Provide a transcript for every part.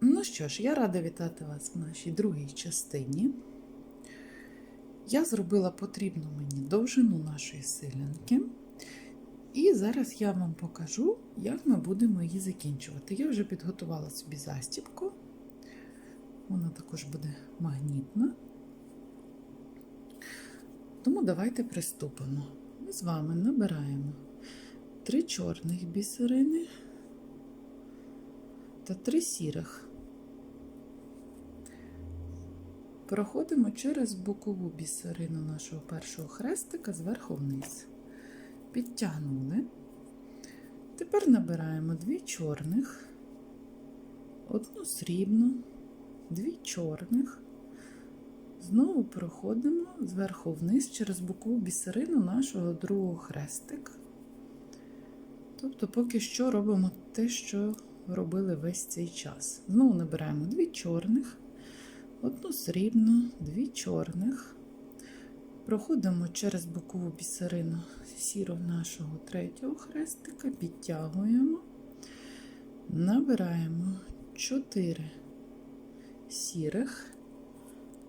Ну що ж, я рада вітати вас в нашій другій частині. Я зробила потрібну мені довжину нашої силянки. І зараз я вам покажу, як ми будемо її закінчувати. Я вже підготувала собі застібку. Вона також буде магнітна. Тому давайте приступимо. Ми з вами набираємо три чорних бісерини та три сірих. Проходимо через бокову бісерину нашого першого хрестика зверху вниз. Підтягнули. Тепер набираємо дві чорних, одну срібну, дві чорних. Знову проходимо зверху вниз через бокову бісерину нашого другого хрестика. Тобто, поки що робимо те, що робили весь цей час. Знову набираємо дві чорних, одну срібну, дві чорних. Проходимо через бокову бісерину сіру нашого третього хрестика, підтягуємо, набираємо 4 сірих,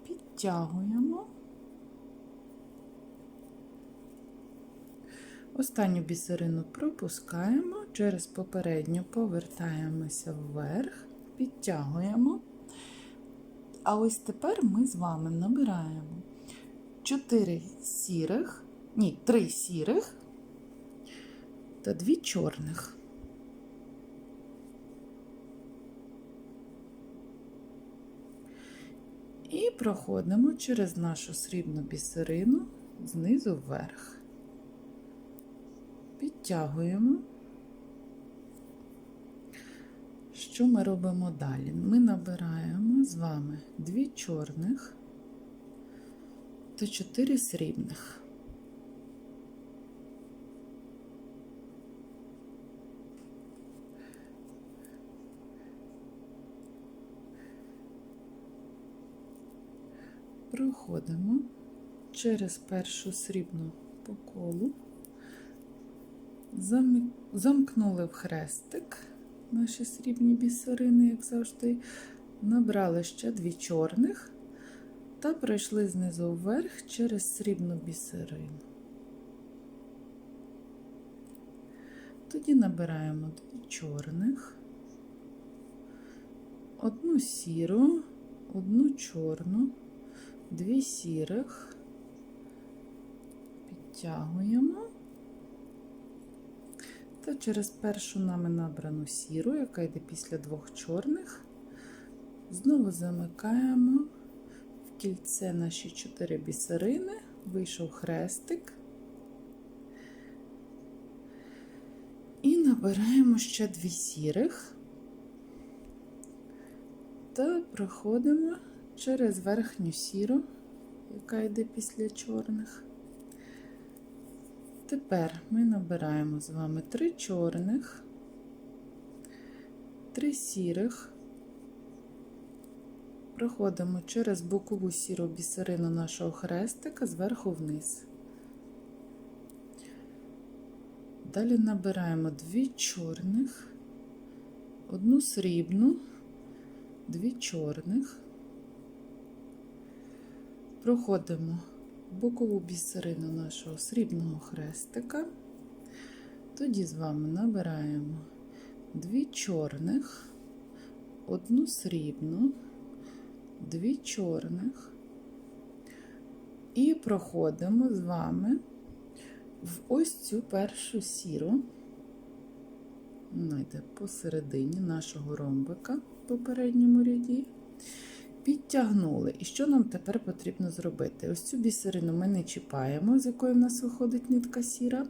підтягуємо. Останню бісерину пропускаємо, через попередню повертаємося вверх, підтягуємо. А ось тепер ми з вами набираємо 4 сірих, ні, 3 сірих та 2 чорних. І проходимо через нашу срібну бісерину знизу вверх. Підтягуємо. Що ми робимо далі? Ми набираємо з вами дві чорних та чотири срібних. Проходимо через першу срібну по колу, замкнули в хрестик наші срібні бісерини, як завжди, набрали ще дві чорних та пройшли знизу вверх через срібну бісерину. Тоді набираємо дві чорних, одну сіру, одну чорну, дві сірих, підтягуємо. Та через першу нами набрану сіру, яка йде після двох чорних, знову замикаємо в кільце наші чотири бісерини, вийшов хрестик. І набираємо ще дві сірих та проходимо через верхню сіру, яка йде після чорних. Тепер ми набираємо з вами три чорних, три сірих, проходимо через бокову сіру бісерину нашого хрестика зверху вниз. Далі набираємо дві чорних, одну срібну, дві чорних, проходимо бокову бісерину нашого срібного хрестика. Тоді з вами набираємо дві чорних, одну срібну, дві чорних і проходимо з вами в ось цю першу сіру, вона йде посередині нашого ромбика в попередньому ряді. Підтягнули. І що нам тепер потрібно зробити? Ось цю бісерину ми не чіпаємо, з якої в нас виходить нитка сіра.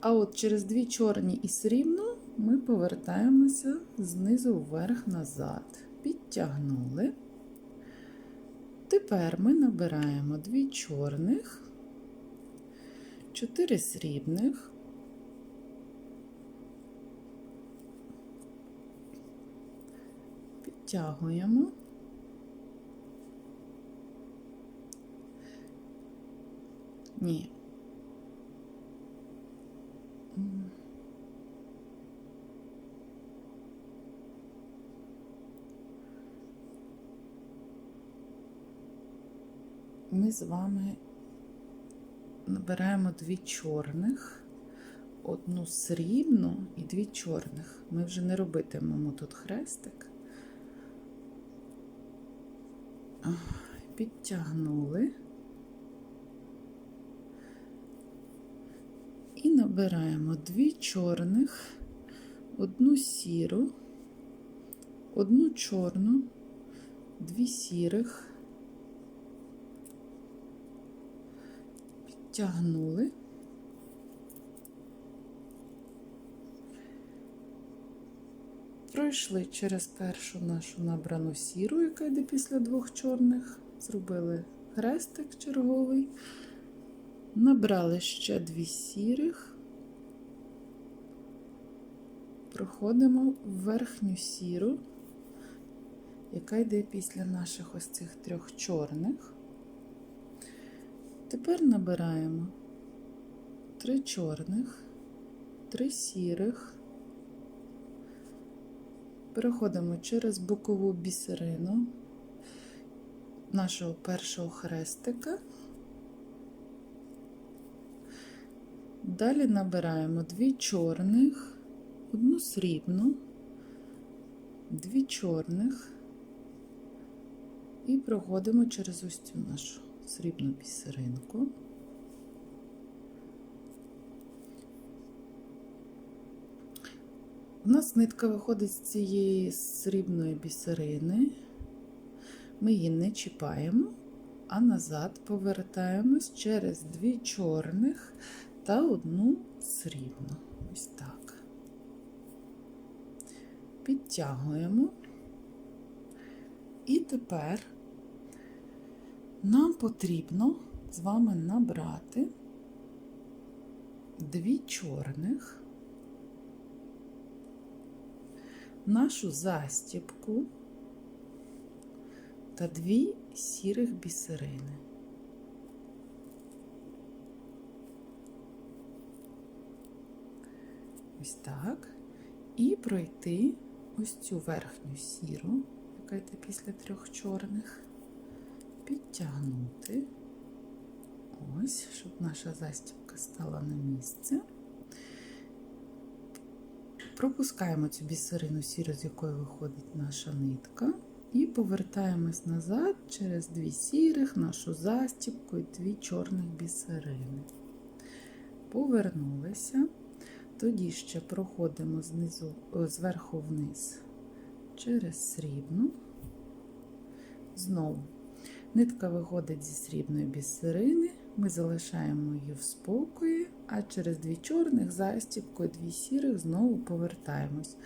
А от через дві чорні і срібну ми повертаємося знизу вверх назад. Підтягнули. Тепер ми набираємо дві чорних, чотири срібних. Підтягуємо. Ні. Ми з вами набираємо дві чорних, одну срібну і дві чорних. Ми вже не робитимемо тут хрестик. Підтягнули. Набираємо дві чорних, одну сіру, одну чорну, дві сірих. Підтягнули. Пройшли через першу нашу набрану сіру, яка йде після двох чорних. Зробили хрестик черговий. Набрали ще дві сірих. Проходимо в верхню сіру, яка йде після наших ось цих трьох чорних. Тепер набираємо три чорних, три сірих. Переходимо через бокову бісерину нашого першого хрестика. Далі набираємо дві чорних, одну срібну, дві чорних і проходимо через ось цю нашу срібну бісеринку. У нас нитка виходить з цієї срібної бісерини. Ми її не чіпаємо, а назад повертаємось через дві чорних та одну срібну. Ось так. Підтягуємо. І тепер нам потрібно з вами набрати дві чорних, нашу застіпку та дві сірих бісерини. Ось так. І пройти ось цю верхню сіру, яка йде після трьох чорних, підтягнути, ось, щоб наша застібка стала на місце. Пропускаємо цю бісерину сіру, з якої виходить наша нитка, і повертаємось назад через дві сірих, нашу застібку і дві чорних бісерини. Повернулися. Тоді ще проходимо знизу, зверху вниз через срібну. Знову нитка виходить зі срібної бісерини, ми залишаємо її в спокої, а через дві чорних застібку і дві сірих знову повертаємось.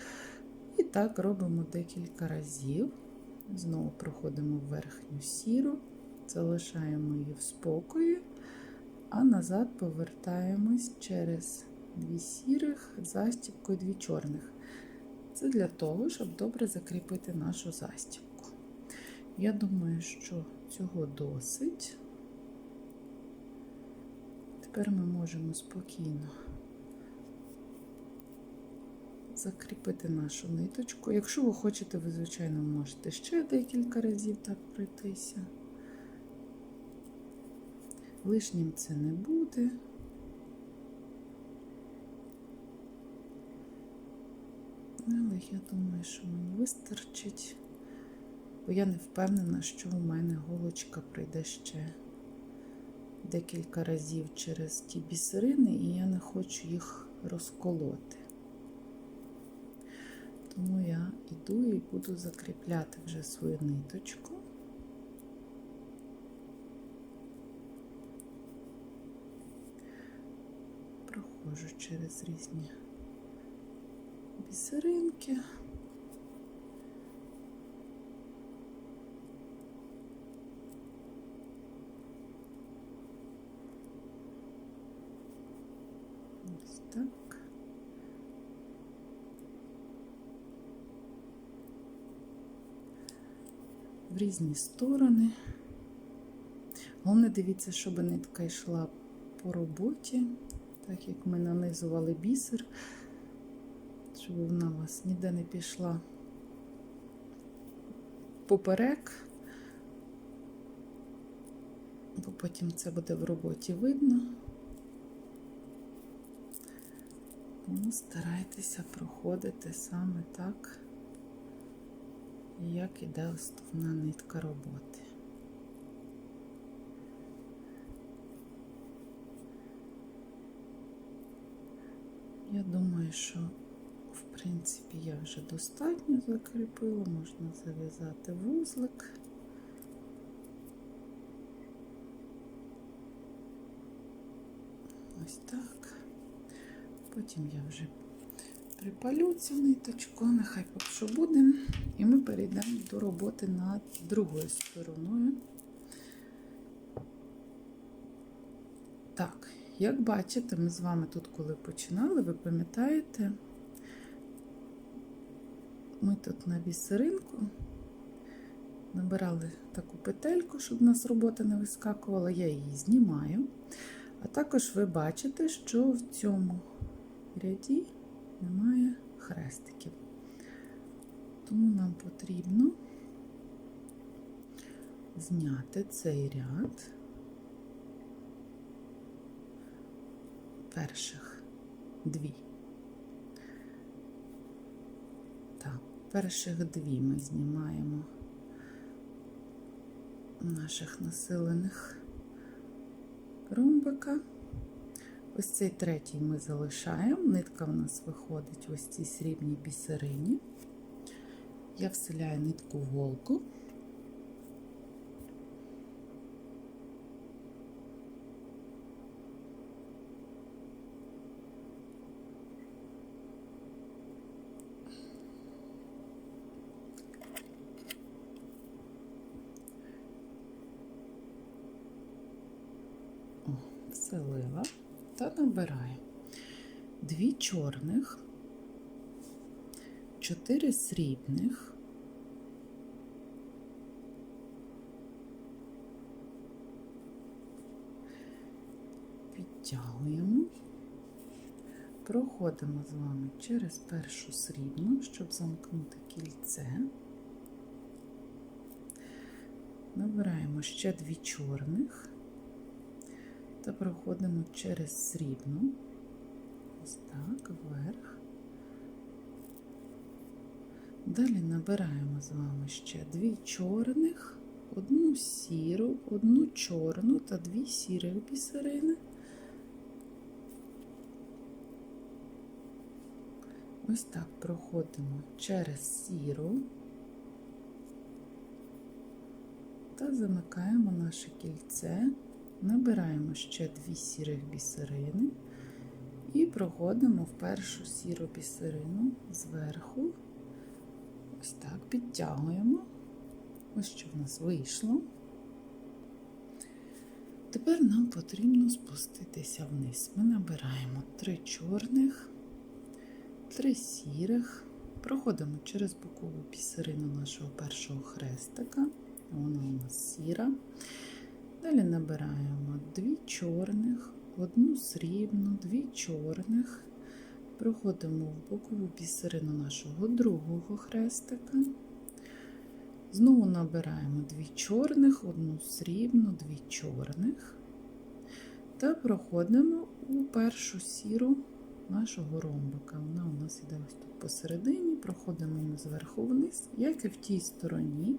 І так робимо декілька разів. Знову проходимо в верхню сіру, залишаємо її в спокої, а назад повертаємось через дві сірих, застібку і дві чорних. Це для того, щоб добре закріпити нашу застібку. Я думаю, що цього досить. Тепер ми можемо спокійно закріпити нашу ниточку. Якщо ви хочете, ви, звичайно, можете ще декілька разів так пройтися. Лишнім це не буде. Але я думаю, що мені вистачить, бо я не впевнена, що у мене голочка прийде ще декілька разів через ті бісерини, і я не хочу їх розколоти. Тому я йду і буду закріпляти вже свою ниточку. Проходжу через різні бісеринки. Ось так. В різні сторони. Головне дивіться, щоб нитка йшла по роботі, так як ми нанизували бісер щоб вона у вас ніде не пішла поперек. бо потім це буде в роботі видно. Тому старайтеся проходити саме так, як іде основна нитка роботи. Я думаю, що принципі я вже достатньо закріпила, можна зав'язати вузлик. Ось так. Потім я вже припалю цю ниточку, нехай поки що буде. І ми перейдемо до роботи над другою стороною. Так, як бачите, ми з вами тут, коли починали, ви пам'ятаєте, ми тут на бісеринку набирали таку петельку, щоб у нас робота не вискакувала, я її знімаю. А також ви бачите, що в цьому ряді немає хрестиків. Тому нам потрібно зняти цей ряд перших дві. Так, перших дві ми знімаємо наших населених ромбика. Ось цей третій ми залишаємо. Нитка в нас виходить ось цій срібній бісерині. Я вселяю нитку в голку. Та набираю дві чорних, чотири срібних, підтягуємо, проходимо з вами через першу срібну, щоб замкнути кільце. Набираємо ще дві чорних та проходимо через срібну, ось так, вверх. Далі набираємо з вами ще дві чорних, одну сіру, одну чорну та дві сірих бісерини. Ось так проходимо через сіру та замикаємо наше кільце. Набираємо ще дві сірих бісерини і проходимо в першу сіру бісерину зверху. Ось так підтягуємо. Ось що в нас вийшло. Тепер нам потрібно спуститися вниз. Ми набираємо три чорних, три сірих, проходимо через бокову бісерину нашого першого хрестика. Вона у нас сіра. Далі набираємо дві чорних, одну срібну, дві чорних, проходимо в бокову бісерину нашого другого хрестика. Знову набираємо дві чорних, одну срібну, дві чорних та проходимо у першу сіру нашого ромбика. Вона у нас іде ось тут посередині, проходимо її зверху вниз, як і в тій стороні.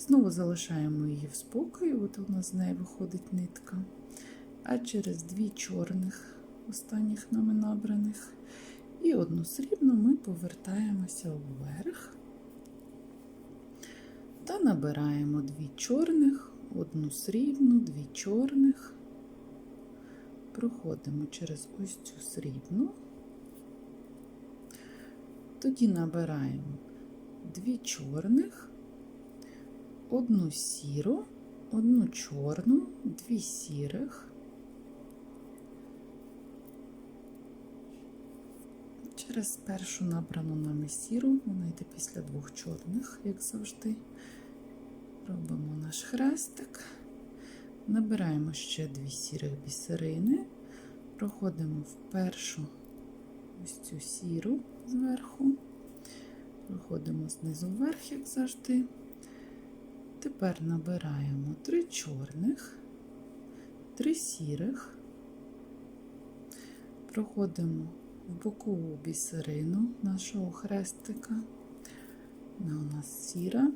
Знову залишаємо її в спокої, от у нас з неї виходить нитка. А через дві чорних, останніх нами набраних, і одну срібну ми повертаємося вверх. Та набираємо дві чорних, одну срібну, дві чорних, проходимо через ось цю срібну, тоді набираємо дві чорних одну сіру, одну чорну, дві сірих. Через першу набрану нами сіру, вона йде після двох чорних, як завжди. Робимо наш хрестик, набираємо ще дві сірих бісерини, проходимо в першу ось цю сіру зверху, проходимо знизу вверх, як завжди. Тепер набираємо три чорних, три сірих, проходимо в бокову бісерину нашого хрестика. Вона у нас сіра.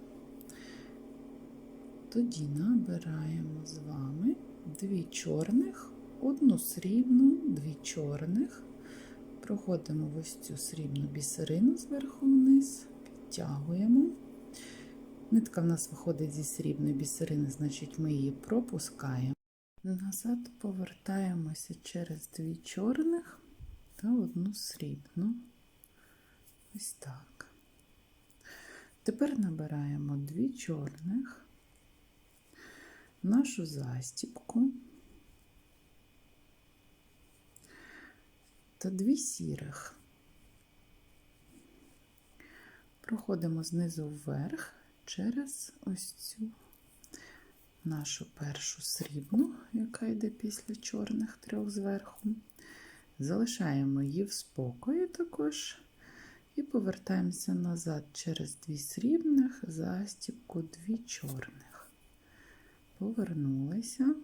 Тоді набираємо з вами дві чорних, одну срібну, дві чорних. Проходимо ось цю срібну бісерину зверху вниз, підтягуємо. Нитка в нас виходить зі срібної бісерини, значить ми її пропускаємо. Назад повертаємося через дві чорних та одну срібну. Ось так. Тепер набираємо дві чорних, нашу застіпку та дві сірих. Проходимо знизу вверх через ось цю нашу першу срібну, яка йде після чорних трьох зверху. Залишаємо її в спокої також. І повертаємося назад через дві срібних, застіпку дві чорних. Повернулися.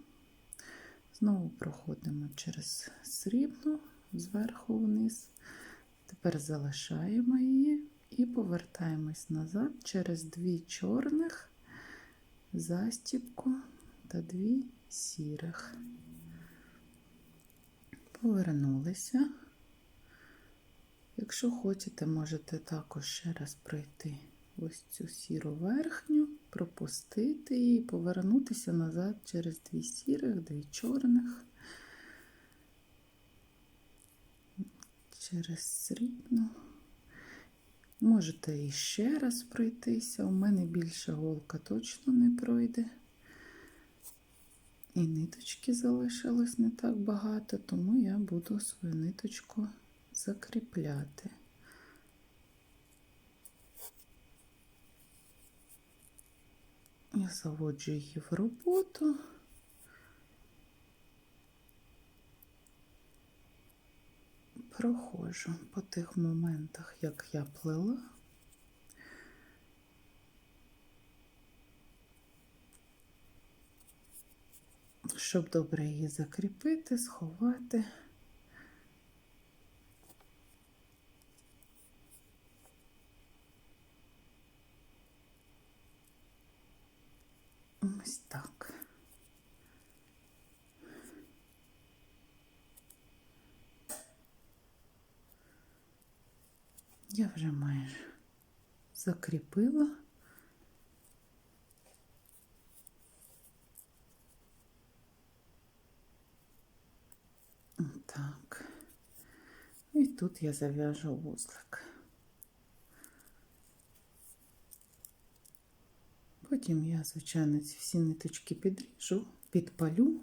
Знову проходимо через срібну зверху вниз. Тепер залишаємо її і повертаємось назад через дві чорних, застіпку та дві сірих. Повернулися. Якщо хочете, можете також ще раз пройти ось цю сіру верхню, пропустити її, повернутися назад через дві сірих, дві чорних, через срібну. Можете і ще раз пройтися. У мене більше голка точно не пройде. І ниточки залишилось не так багато, тому я буду свою ниточку закріпляти. Я заводжу її в роботу. Проходжу по тих моментах, як я плела. Щоб добре її закріпити, сховати. Ось так. Я вже майже закріпила. Так. І тут я зав'яжу вузлик. Потім я, звичайно, ці всі ниточки підріжу, підпалю.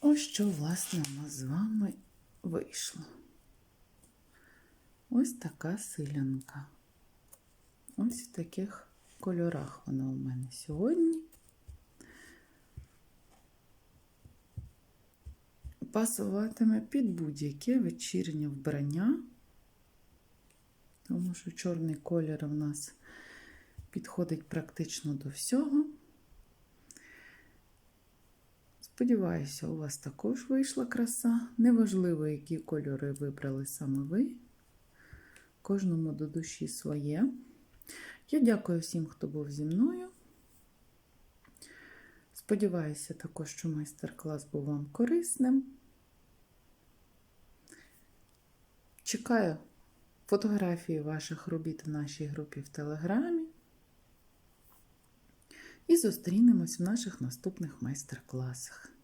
Ось що, власне, у нас з вами вийшло. Ось така силянка. Ось в таких кольорах вона у мене сьогодні. Пасуватиме під будь-яке вечірнє вбрання, тому що чорний колір у нас підходить практично до всього. Сподіваюся, у вас також вийшла краса. Неважливо, які кольори вибрали саме ви. Кожному до душі своє. Я дякую всім, хто був зі мною. Сподіваюся також, що майстер-клас був вам корисним. Чекаю фотографії ваших робіт в нашій групі в Телеграмі. І зустрінемось в наших наступних майстер-класах.